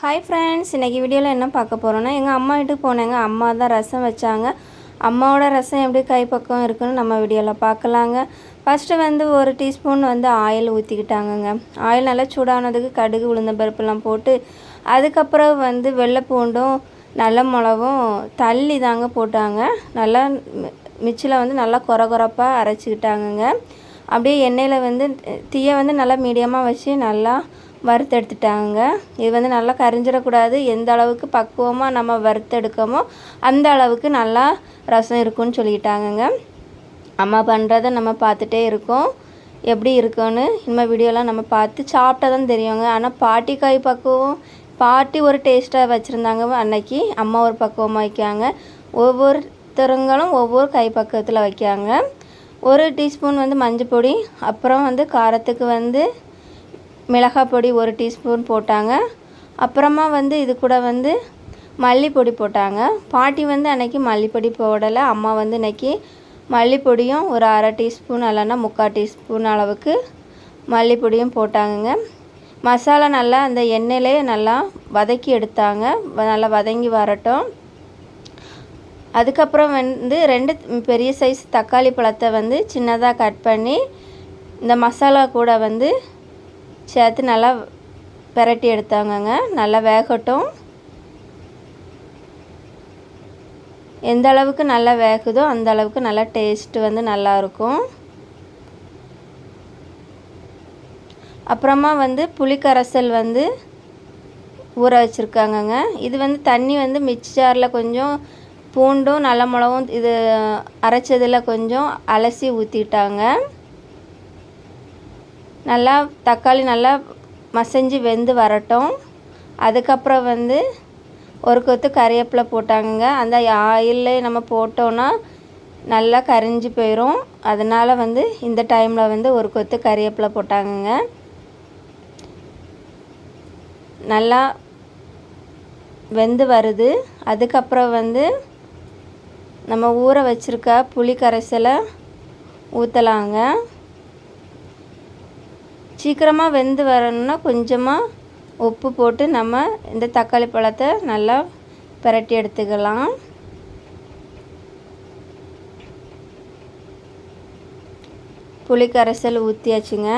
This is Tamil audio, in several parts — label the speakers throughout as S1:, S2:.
S1: ஹாய் ஃப்ரெண்ட்ஸ் இன்றைக்கி வீடியோவில் என்ன பார்க்க போகிறோன்னா எங்கள் அம்மா வீட்டுக்கு போனேங்க. அம்மா தான் ரசம் வச்சாங்க. அம்மாவோட ரசம் எப்படி கைப்பக்கம் இருக்குன்னு நம்ம வீடியோவில் பார்க்கலாங்க. ஃபஸ்ட்டு வந்து ஒரு டீஸ்பூன் வந்து ஆயில் ஊற்றிக்கிட்டாங்கங்க ஆயில் நல்லா சூடானதுக்கு கடுகு உளுந்த பருப்புலாம் போட்டு அதுக்கப்புறம் வந்து வெள்ளை பூண்டும் நல்ல மிளகும் தள்ளி தாங்க போட்டாங்க. நல்லா மிச்சில் வந்து நல்லா குற குறப்பாக அரைச்சிக்கிட்டாங்கங்க. அப்படியே எண்ணெயில் வந்து தீயை வந்து நல்லா மீடியமாக வச்சு நல்லா வறுத்தெடுத்துட்டாங்க. இது வந்து நல்லா கரிஞ்சிடக்கூடாது. எந்த அளவுக்கு பக்குவமாக நம்ம வறுத்தெடுக்கமோ அந்த அளவுக்கு நல்லா ரசம் இருக்குன்னு சொல்லிட்டாங்கங்க. அம்மா பண்ணுறத நம்ம பார்த்துட்டே இருக்கோம். எப்படி இருக்குன்னு இனிமேல் வீடியோலாம் நம்ம பார்த்து சாப்பிட்டா தான் தெரியுங்க. ஆனால் பாட்டி காய் பக்குவம் பாட்டி ஒரு டேஸ்ட்டாக வச்சுருந்தாங்க. அன்னைக்கு அம்மா ஒரு பக்குவமாக வைக்காங்க. ஒவ்வொருத்தருங்களும் ஒவ்வொரு கை பக்குவத்தில் வைக்காங்க. ஒரு டீஸ்பூன் வந்து மஞ்சள் பொடி அப்புறம் வந்து காரத்துக்கு வந்து மிளகாய் பொடி ஒரு டீஸ்பூன் போட்டாங்க. அப்புறமா வந்து இது கூட வந்து மல்லிப்பொடி போட்டாங்க. பாட்டி வந்து அன்றைக்கி மல்லிப்பொடி போடலை. அம்மா வந்து இன்றைக்கி மல்லிப்பொடியும் ஒரு அரை டீஸ்பூன் இல்லைன்னா முக்கால் டீஸ்பூன் அளவுக்கு மல்லிப்பொடியும் போட்டாங்கங்க. மசாலா நல்லா அந்த எண்ணெயிலே நல்லா வதக்கி எடுத்தாங்க. நல்லா வதங்கி வரட்டும். அதுக்கப்புறம் வந்து ரெண்டு பெரிய சைஸ் தக்காளி பழத்தை வந்து சின்னதாக கட் பண்ணி இந்த மசாலா கூட வந்து சேர்த்து நல்லா பெரட்டி எடுத்தாங்கங்க. நல்லா வேகட்டும். எந்த அளவுக்கு நல்லா வேகுதோ அந்த அளவுக்கு நல்லா டேஸ்ட்டு வந்து நல்லாயிருக்கும் அப்புறமா வந்து புளிக்கரைசல் வந்து ஊற வச்சுருக்காங்கங்க. இது வந்து தண்ணி வந்து மிக்சரில் கொஞ்சம் பூண்டும் நல்ல மிளகும் இது அரைச்சதில் கொஞ்சம் அலசி ஊற்றிட்டாங்க நல்லா தக்காளி நல்லா மசஞ்சு வெந்து வரட்டும். அதுக்கப்புறம் வந்து ஒரு கொத்து கறிவேப்பிலை போட்டாங்க அந்த ஆயிலில் நம்ம போட்டோன்னா நல்லா கரிஞ்சு போயிடும் அதனால் வந்து இந்த டைமில் வந்து ஒரு கொத்து கறிவேப்பிலை போட்டாங்கங்க. நல்லா வெந்து வருது. அதுக்கப்புறம் வந்து நம்ம ஊற வச்சுருக்க புளி கரைசலை ஊற்றலாங்க சீக்கிரமாக வெந்து வரணும்னா கொஞ்சமாக உப்பு போட்டு நம்ம இந்த தக்காளி பழத்தை நல்லா பிரட்டி எடுத்துக்கலாம். புளி கரைசல் ஊற்றியாச்சுங்க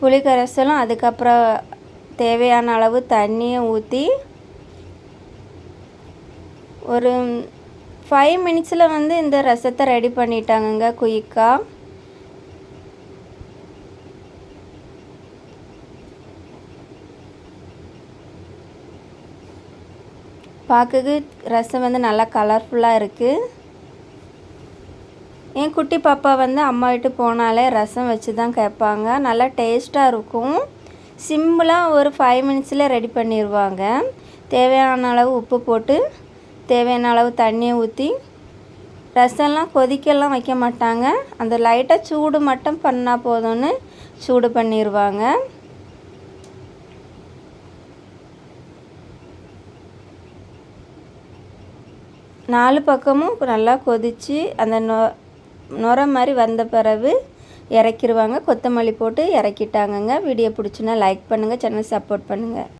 S1: புளி கரைசலும் அதுக்கப்புறம் தேவையான அளவு தண்ணியை ஊற்றி ஒரு ஃபைவ் மினிட்ஸில் வந்து இந்த ரசத்தை ரெடி பண்ணிட்டாங்கங்க குயிக்காக பார்க்கக்கு ரசம் வந்து நல்லா கலர்ஃபுல்லாக இருக்குது என் குட்டி பாப்பா வந்து அம்மா வீட்டு போனாலே ரசம் வச்சு தான் கேட்பாங்க. நல்லா டேஸ்ட்டாக இருக்கும். சிம்பிளாக ஒரு ஃபைவ் மினிட்ஸில் ரெடி பண்ணிடுவாங்க தேவையான அளவு உப்பு போட்டு தேவையான அளவு தண்ணியை ஊற்றி ரசம்லாம் கொதிக்கெல்லாம் வைக்க மாட்டாங்க. அந்த லைட்டாக சூடு மட்டும் பண்ணால் போதும்னு சூடு பண்ணிடுவாங்க நாலு பக்கமும் நல்லா கொதித்து அந்த நொ நுர மாதிரி வந்த பிறகு இறக்கிடுவாங்க கொத்தமல்லி போட்டு இறக்கிட்டாங்கங்க. வீடியோ பிடிச்சுன்னா லைக் பண்ணுங்கள் சேனல் சப்போர்ட் பண்ணுங்கள்